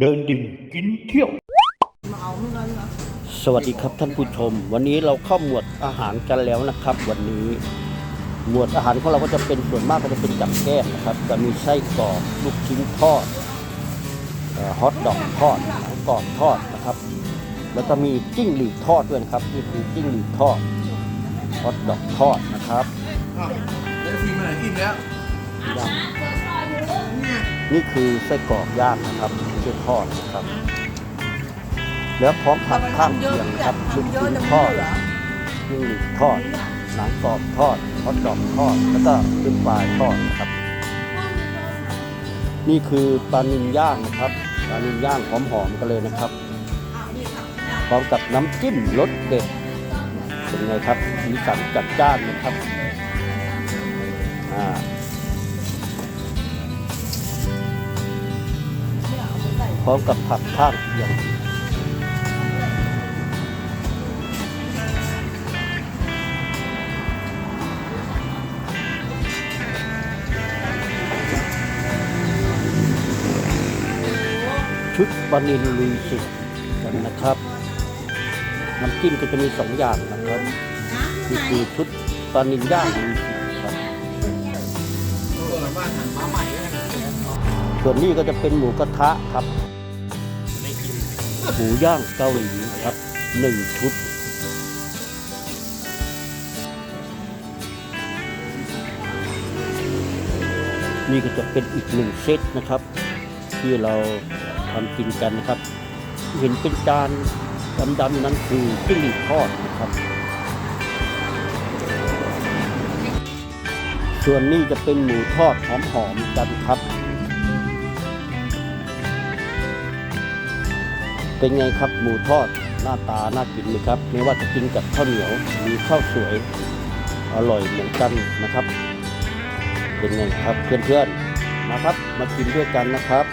เดินดิ่งกินเที่ยว สวัสดีครับท่านผู้ชม วันนี้เราเข้าหมวดอาหารกันแล้วนะครับ วันนี้ หมวดอาหารของเราก็จะเป็นส่วนมากก็จะเป็นจับแก้มนะครับ จะมีไส้กรอกลูกชิ้นทอดเอ่อฮอทดอกทอดหนังกรอบทอดนะครับ แล้วก็มีจิ้งหรีดทอดด้วยนะครับนี่คือจิ้งหรีดทอดฮอทดอกทอดนะครับอ้าวแล้วทีมไหนอิ่มแล้วย่างเนี่คือไส้กรอกย่างนะครับไม่ใช่ทอดนะครับ แล้วพร้อมผักข้างเคียงครับลูกชิ้นทอดจิ้งทอดหนังกรอบทอดฮอทดอกทอด แล้วก็เป็นปลายทอดนะครับ นี่คือปลานิลย่างนะครับปลานิลย่างหอมๆกันเลยนะครับพร้อมกับน้ำจิ้มรสเด็ดเป็นไงครับสีสันจัดจ้านนะครับ ร้อมกับผักข้างเคียงชุดปลานิลลุยสุดกันนะครับ น้ำจิ้มก็จะมีสองอย่างนะครับนี่คือชุดปลานิลย่างลุยสุดครับส่วนนี้ก็จะเป็นหมูกระทะครับ หมูย่างเกาหลีครับหนึ่งชุด นี่ก็จะเป็นอีกหนึ่งเซตนะครับ ที่เราทำกินกันนะครับ เห็นเป็นจานดำๆนั้นคือจิ้งหรีดทอดนะครับส่วนนี้จะเป็นหมูทอดหอมๆกันครับ เป็นไงครับหมูทอดหน้าตาน่ากินไหมครับไม่ว่าจะกินกับข้าวเหนียวหรือข้าวสวยอร่อยเหมือนกันนะครับ เป็นไงครับเพื่อนๆนะครับมากินด้วยกันนะครับ